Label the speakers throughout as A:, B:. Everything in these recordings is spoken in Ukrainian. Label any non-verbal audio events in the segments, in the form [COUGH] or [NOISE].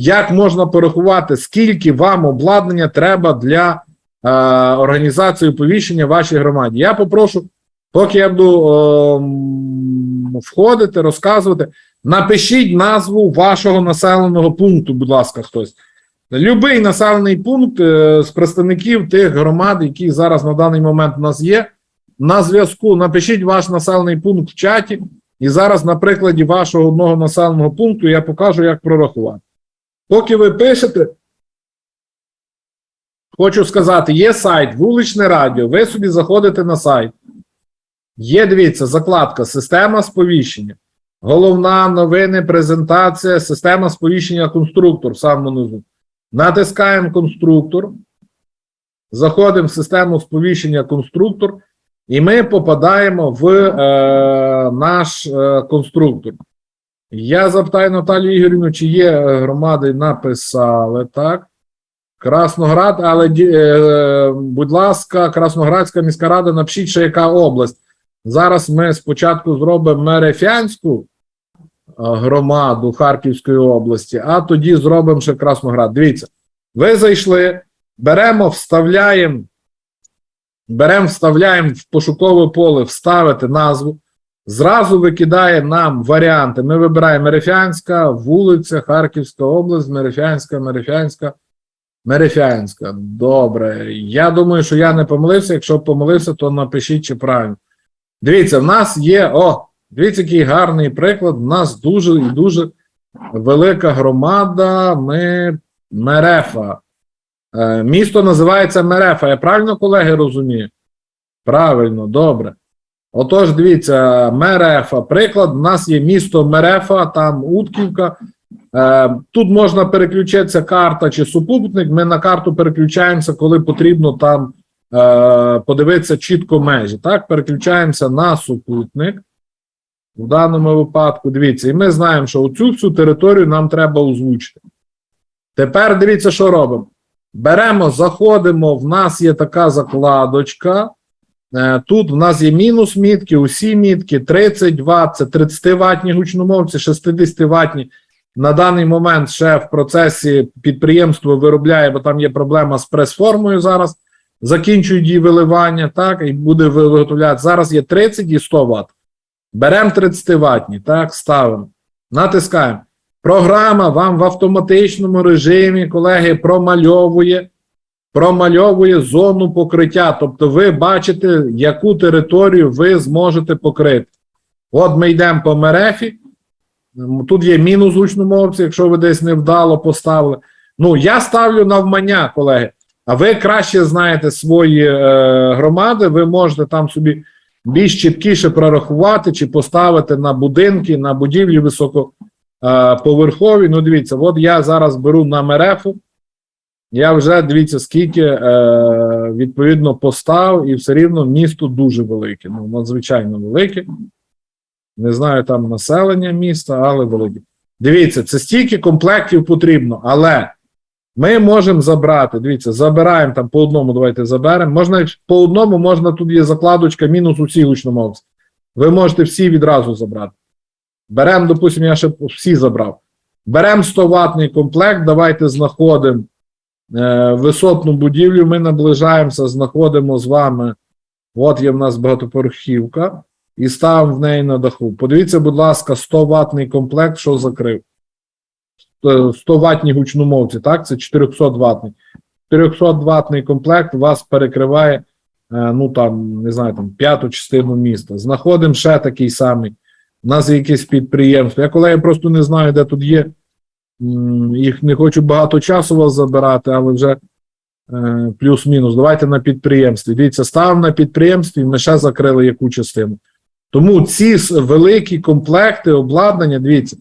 A: як можна порахувати, скільки вам обладнання треба для е, організації оповіщення вашій громаді. Я попрошу, поки я буду е, входити, розказувати, напишіть назву вашого населеного пункту, будь ласка, хтось. Любий населений пункт е, з представників тих громад, які зараз на даний момент у нас є, на зв'язку. Напишіть ваш населений пункт в чаті, і зараз на прикладі вашого одного населеного пункту я покажу, як прорахувати. Поки ви пишете, хочу сказати: є сайт, вуличне радіо. Ви собі заходите на сайт. Є, дивіться, закладка, система сповіщення. Головна новини, презентація, система сповіщення конструктор в самому. Натискаємо конструктор. Заходимо в систему сповіщення конструктор, і ми попадаємо в е, наш е, конструктор. Я запитаю Наталію Ігорівну, чи є е, громади, написали так. Красноград, але, е, будь ласка, Красноградська міська рада, напишіть, ще яка область. Зараз ми спочатку зробимо Мерефянську е, громаду Харківської області, а тоді зробимо ще Красноград. Дивіться, ви зайшли, беремо, вставляємо, беремо, вставляємо в пошукове поле, вставити назву. Зразу викидає нам варіанти. Ми вибираємо Мерефянська, вулиця, Харківська область, Мерефянська, Мерефянська, Мерефянська. Добре. Я думаю, що я не помилився. Якщо помилився, то напишіть чи правильно. Дивіться, в нас є. О, дивіться, який гарний приклад. У нас дуже і дуже велика громада. Ми Мерефа. Е, місто називається Мерефа. Я правильно, колеги, розумію? Правильно, добре. Отож, дивіться, Мерефа. Приклад, у нас є місто Мерефа, там Утківка. Е, тут можна переключитися карта чи супутник. Ми на карту переключаємося, коли потрібно там е, подивитися чітко межі. Так, переключаємося на супутник. В даному випадку, дивіться, і ми знаємо, що оцю всю територію нам треба озвучити. Тепер дивіться, що робимо. Беремо, заходимо, в нас є така закладочка. Е, Тут в нас є мінус мітки, усі мітки 30 Вт, це 30 ватні гучномовці, 60 ватні. На даний момент ще в процесі підприємство виробляє, бо там є проблема з прес-формою зараз. Закінчують її виливання, так, і буде виготовляти. Зараз є 30 і 100 Вт. Беремо 30 ватні, так, ставимо. Натискаємо. Програма вам в автоматичному режимі, колеги, промальовує промальовує зону покриття. Тобто, ви бачите, яку територію ви зможете покрити. От ми йдемо по мерефі. Тут є мінус гучномовці, якщо ви десь невдало поставили. Ну, я ставлю навмання, колеги. А ви краще знаєте свої е, громади, ви можете там собі більш чіткіше прорахувати чи поставити на будинки, на будівлі високоповерхові. Ну, дивіться, от я зараз беру на мерефу. Я вже дивіться, скільки е, відповідно постав, і все рівно місто дуже велике. Ну, надзвичайно велике. Не знаю там населення міста, але велике. Дивіться, це стільки комплектів потрібно, але ми можемо забрати. Дивіться, забираємо там по одному. Давайте заберемо. Можна по одному, можна тут є закладочка, мінус усі гучномовці. Ви можете всі відразу забрати. Беремо, допустимо, я ще всі забрав. Беремо 100 ватний комплект, давайте знаходимо висотну будівлю. Ми наближаємося, знаходимо з вами. От є в нас багатоповерхівка, і ставимо в неї на даху. Подивіться, будь ласка, 100 ватний комплект, що закрив. Е, 100 ватні гучномовці, так? Це 400 ватний. 400 ватний комплект вас перекриває, е, ну там, не знаю, там п'яту частину міста. Знаходимо ще такий самий. У нас є якесь підприємство. Я колеги просто не знаю, де тут є. Їх не хочу багато часу вас забирати, але вже е, плюс-мінус. Давайте на підприємстві. Дивіться, ставимо на підприємстві, ми ще закрили яку частину. Тому ці великі комплекти обладнання, дивіться,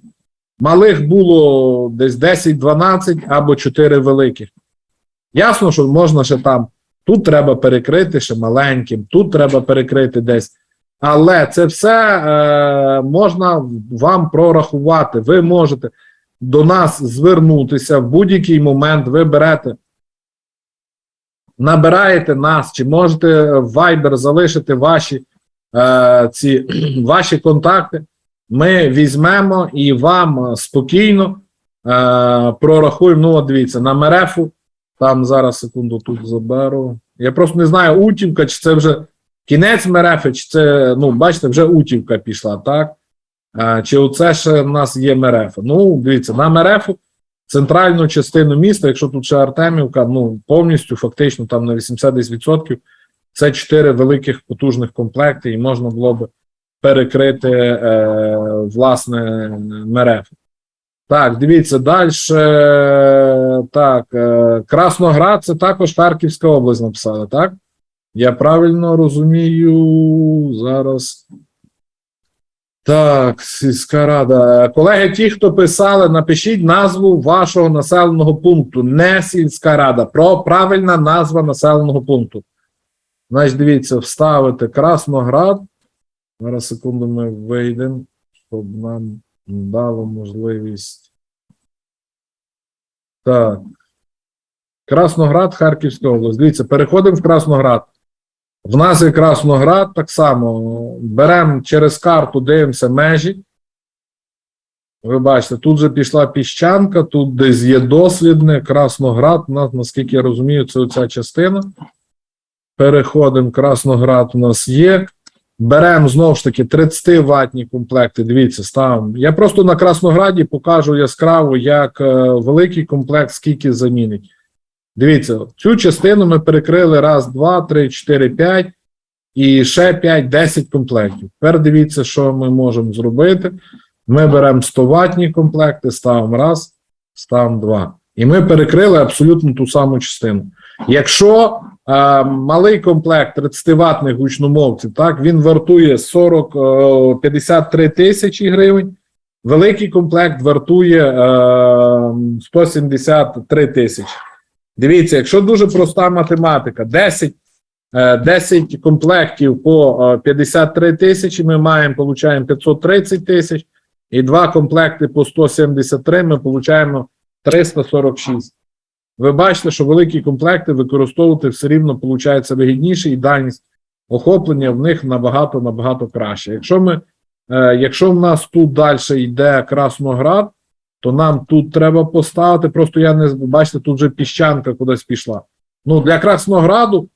A: малих було десь 10-12 або 4 великих. Ясно, що можна ще там. Тут треба перекрити ще маленьким, тут треба перекрити десь. Але це все е, можна вам прорахувати. Ви можете до нас звернутися в будь-який момент. Ви берете, набираєте нас, чи можете в Viber залишити ваші, е, ці, [CLEARS THROAT] ваші контакти. Ми візьмемо і вам е, спокійно прорахуємо. Ну, от дивіться, на Мерефу, там зараз секунду тут заберу. Я просто не знаю, Утівка, чи це вже кінець Мерефи, чи це, ну, бачите, вже Утівка пішла, так? Чи оце ще в нас є Мерефа? Ну, дивіться, на Мерефу центральну частину міста, якщо тут ще Артемівка, ну повністю, фактично, там на 80% це чотири великих потужних комплекти, і можна було б перекрити е, власне Мерефу. Так, дивіться далі. Так, е, Красноград це також Харківська область написали, так? Я правильно розумію зараз. Так, сільська рада. Колеги, ті, хто писали, напишіть назву вашого населеного пункту. Не сільська рада. Про правильна назва населеного пункту. Значить, дивіться, вставити Красноград. Зараз секунду ми вийдемо, щоб нам дало можливість. Так. Красноград, Харківська область. Дивіться, переходимо в Красноград. В нас є Красноград так само. Беремо через карту, дивимося межі. Ви бачите, тут же пішла піщанка, тут десь є дослідне, Красноград. У нас, наскільки я розумію, це оця частина. Переходимо, Красноград у нас є. Беремо знову ж таки 30 ватні комплекти. Дивіться, ставимо. Я просто на Краснограді покажу яскраво, як е, великий комплект, скільки замінить. Дивіться, цю частину ми перекрили раз, два, три, чотири, п'ять і ще 5, 10 комплектів. Тепер дивіться, що ми можемо зробити. Ми беремо 100 ватні комплекти, ставимо раз, ставимо два. І ми перекрили абсолютно ту саму частину. Якщо е, малий комплект 30 ватних гучномовців, так, він вартує 40, е, 53 тисячі гривень, великий комплект вартує е, 173 тисячі. Дивіться, якщо дуже проста математика, 10, е, 10 комплектів по е, 53 тисячі, ми маємо, получаємо 530 тисяч, і два комплекти по 173 ми получаємо 346. Ви бачите, що великі комплекти використовувати все рівно виходить вигідніше, і дальність охоплення в них набагато набагато краще. Якщо ми, е, якщо в нас тут далі йде Красноград, то нам тут треба поставити. Просто я не бачите, тут вже піщанка кудись пішла. Ну, для Краснограду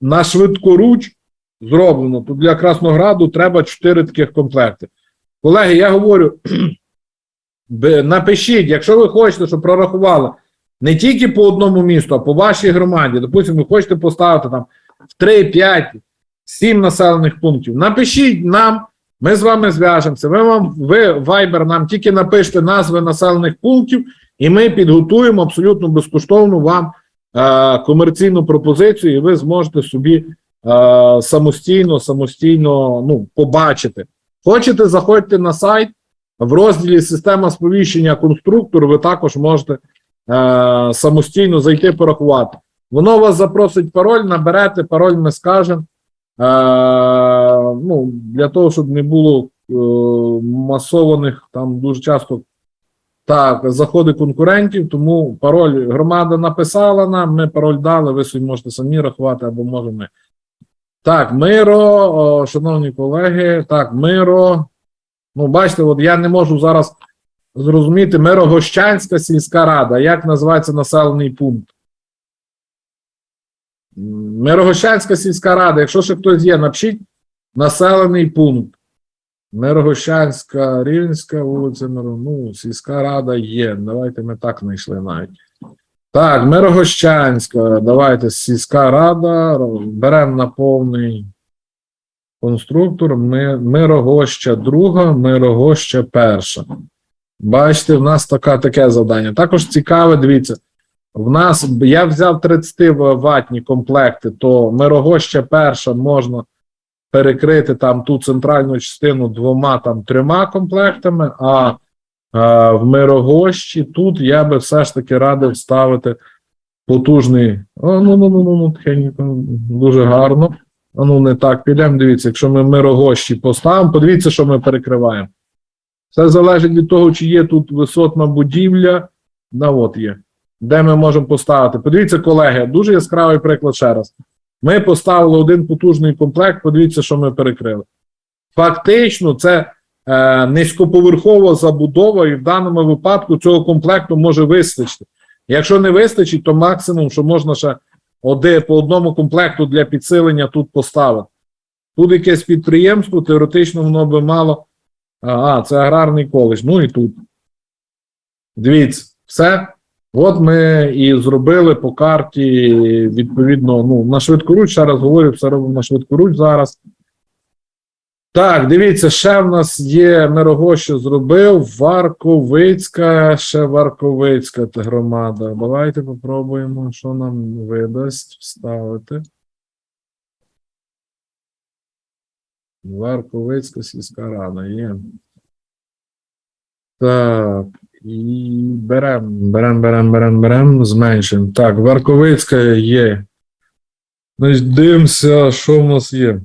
A: на швидкоруч зроблено. Тут для Краснограду треба 4 таких комплекти. Колеги, я говорю, [CLEARS THROAT] напишіть, якщо ви хочете, щоб прорахували не тільки по одному місту, а по вашій громаді. Допустимо, ви хочете поставити там в 3, 5, 7 населених пунктів. Напишіть нам, ми з вами зв'яжемося. Ви вам ви Viber нам тільки напишете назви населених пунктів, і ми підготуємо абсолютно безкоштовно вам е, комерційну пропозицію, і ви зможете собі е, самостійно, самостійно ну, побачити. Хочете, заходьте на сайт в розділі Система сповіщення конструктор. Ви також можете е, самостійно зайти порахувати. Воно вас запросить пароль, наберете пароль, ми скажемо. Е, ну, для того, щоб не було е, масованих там дуже часто так, заходи конкурентів, тому пароль громада написала нам, ми пароль дали, ви собі можете самі рахувати або можемо. Так, Миро, о, шановні колеги, так, Миро. Ну, бачите, от я не можу зараз зрозуміти Мирогощанська сільська рада. Як називається населений пункт? Мирогощанська сільська рада. Якщо ще хтось є, напишіть населений пункт. Мирогощанська, Рівненська вулиця, Миро- ну, сільська рада є. Давайте ми так знайшли навіть. Так, Мирогощанська, давайте сільська рада. Беремо на повний конструктор. Ми, Мирогоща друга, Мирогоща перша. Бачите, в нас така, таке завдання. Також цікаве, дивіться. В нас я взяв 30 ватні комплекти, то Мирогоща перша можна перекрити там ту центральну частину двома там трьома комплектами, а, а в Мирогощі тут я би все ж таки радив ставити потужний. Ну, ну, ну, ну, ну, дуже гарно. А ну не так підемо. Дивіться, якщо ми Мирогощі поставимо, подивіться, що ми перекриваємо. Все залежить від того, чи є тут висотна будівля. Да, от є. Де ми можемо поставити? Подивіться, колеги, дуже яскравий приклад ще раз. Ми поставили один потужний комплект, подивіться, що ми перекрили. Фактично, це е, низькоповерхова забудова, і в даному випадку цього комплекту може вистачити. Якщо не вистачить, то максимум, що можна ще оди, по одному комплекту для підсилення тут поставити. Тут якесь підприємство, теоретично воно би мало. Ага, це аграрний коледж. Ну і тут. Дивіться, все. От ми і зробили по карті, відповідно, ну, на швидкоруч, ще раз говорю, все робимо на швидкоруч зараз. Так, дивіться, ще в нас є Мирогощу зробив Варковицька, ще Варковицька та громада. Давайте попробуємо, що нам видасть вставити. Варковицька сільська рада є. Так, і беремо, беремо, беремо, беремо, беремо, зменшуємо. Так, Варковицька є. Значить, дивимося, що в нас є.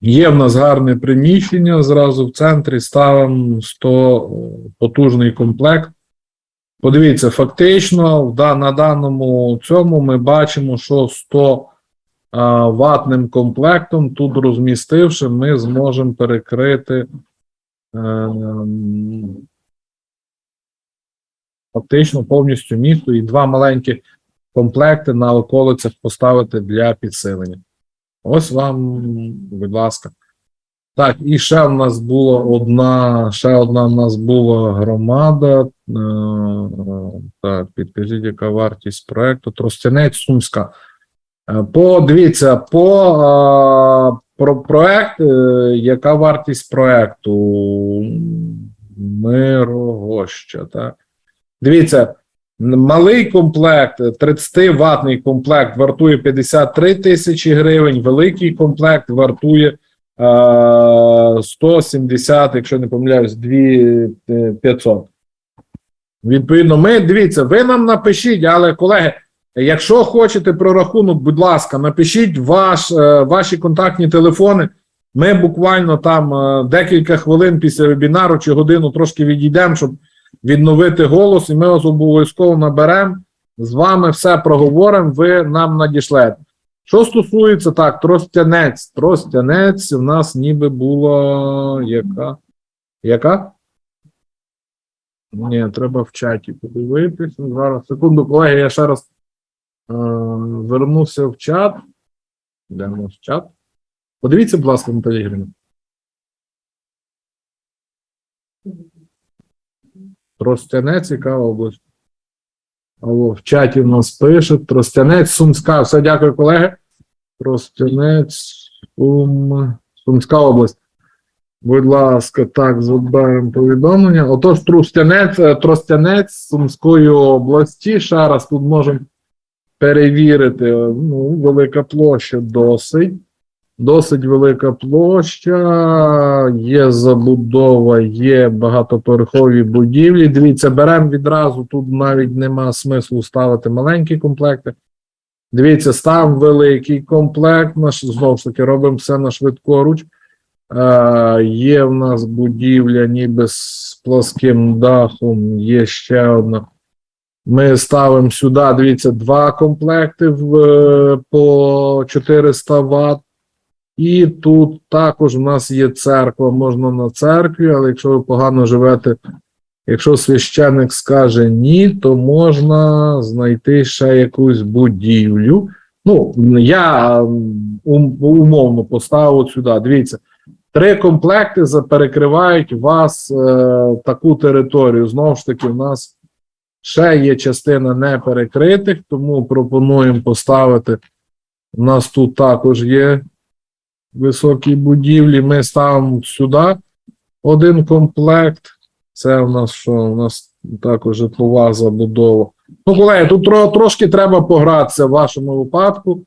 A: Є в нас гарне приміщення, зразу в центрі ставимо 100 потужний комплект. Подивіться, фактично, на даному цьому ми бачимо, що 100 ватним комплектом, тут розмістивши, ми зможемо перекрити ем, фактично повністю місто і два маленькі комплекти на околицях поставити для підсилення. Ось вам, будь ласка. Так, і ще в нас була одна, ще одна в нас була громада. Е, так, підкажіть, яка вартість проекту? Тростянець Сумська. Е, По, дивіться, е, про проект, яка вартість проекту? Мирогоща, так? Дивіться, малий комплект, 30-ватний комплект вартує 53 тисячі гривень, великий комплект вартує е, 170, якщо не помиляюсь, 2500. Відповідно, ми дивіться, ви нам напишіть, але колеги, якщо хочете прорахунок, будь ласка, напишіть ваш, е, ваші контактні телефони. Ми буквально там е, декілька хвилин після вебінару чи годину трошки відійдемо, щоб відновити голос, і ми вас обов'язково наберемо. З вами все проговоримо, ви нам надішлете. Що стосується так, тростянець. Тростянець у нас ніби була яка? Яка? Ні, треба в чаті подивитися. Зараз, секунду, колеги, я ще раз е, вернуся в чат. Йдемо в чат. Подивіться, будь ласка, на телеграмі. Тростянець, яка область? Алло, в чаті в нас пишуть. Тростянець, Сумська. Все, дякую, колеги. Тростянець, Сум... Сумська область. Будь ласка, так, забираємо повідомлення. Отож, Тростянець, е, Тростянець Сумської області. Ще раз тут можемо перевірити. Ну, велика площа досить. Досить велика площа, є забудова, є багатоповерхові будівлі. Дивіться, беремо відразу, тут навіть нема смислу ставити маленькі комплекти. Дивіться, ставимо великий комплект, наш, знову ж таки, робимо все на швидкоруч. Е, є в нас будівля ніби з плоским дахом, є ще одна. Ми ставимо сюди, дивіться, два комплекти в, е, по 400 Вт. І тут також в нас є церква, можна на церкві, але якщо ви погано живете, якщо священник скаже ні, то можна знайти ще якусь будівлю. Ну, я умовно поставив сюди. Дивіться, три комплекти за- перекривають вас е, таку територію. Знову ж таки, в нас ще є частина не перекритих, тому пропонуємо поставити. У нас тут також є високі будівлі. Ми ставимо сюди один комплект. Це у нас що? У нас також житлова забудова. Ну, колеги, тут тро, трошки треба погратися в вашому випадку.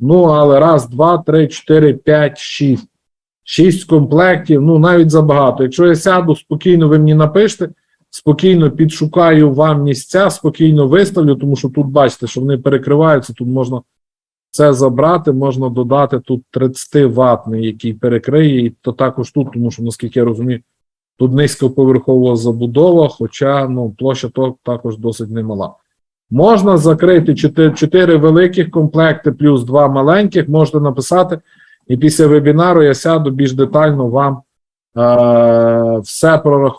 A: Ну, але раз, два, три, чотири, п'ять, шість. Шість комплектів, ну навіть забагато. Якщо я сяду, спокійно ви мені напишете, спокійно підшукаю вам місця, спокійно виставлю, тому що тут бачите, що вони перекриваються, тут можна це забрати, можна додати тут 30 ватний, який перекриє, і то також тут, тому що, наскільки я розумію, тут низькоповерхова забудова, хоча ну, площа то також досить немала. Можна закрити 4, 4 великих комплекти плюс 2 маленьких, можете написати, і після вебінару я сяду більш детально вам Е, все прорахував.